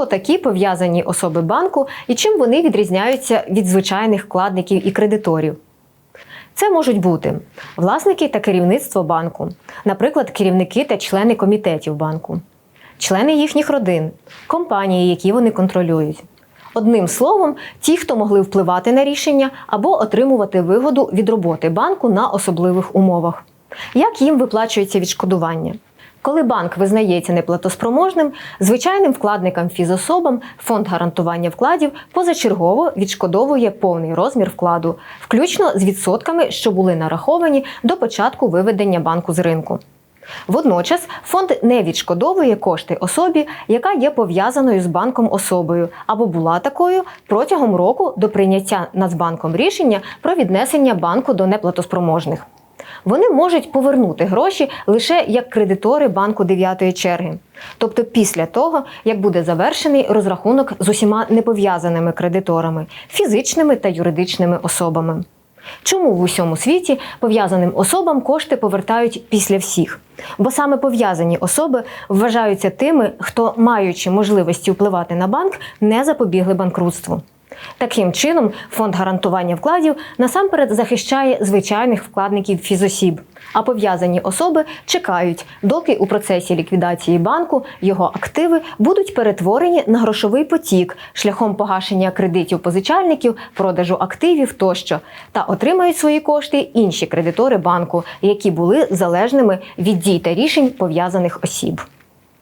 Хто такі пов'язані особи банку і чим вони відрізняються від звичайних вкладників і кредиторів? Це можуть бути власники та керівництво банку, наприклад, керівники та члени комітетів банку, члени їхніх родин, компанії, які вони контролюють. Одним словом, ті, хто могли впливати на рішення або отримувати вигоду від роботи банку на особливих умовах. Як їм виплачується відшкодування? Коли банк визнається неплатоспроможним, звичайним вкладникам фізособам фонд гарантування вкладів позачергово відшкодовує повний розмір вкладу, включно з відсотками, що були нараховані до початку виведення банку з ринку. Водночас фонд не відшкодовує кошти особі, яка є пов'язаною з банком особою або була такою протягом року до прийняття Нацбанком рішення про віднесення банку до неплатоспроможних. Вони можуть повернути гроші лише як кредитори банку дев'ятої черги, тобто після того, як буде завершений розрахунок з усіма непов'язаними кредиторами, фізичними та юридичними особами. Чому в усьому світі пов'язаним особам кошти повертають після всіх? Бо саме пов'язані особи вважаються тими, хто, маючи можливості впливати на банк, не запобігли банкрутству. Таким чином, фонд гарантування вкладів насамперед захищає звичайних вкладників фізосіб, а пов'язані особи чекають, доки у процесі ліквідації банку його активи будуть перетворені на грошовий потік шляхом погашення кредитів позичальників, продажу активів тощо, та отримають свої кошти інші кредитори банку, які були залежними від дій та рішень пов'язаних осіб.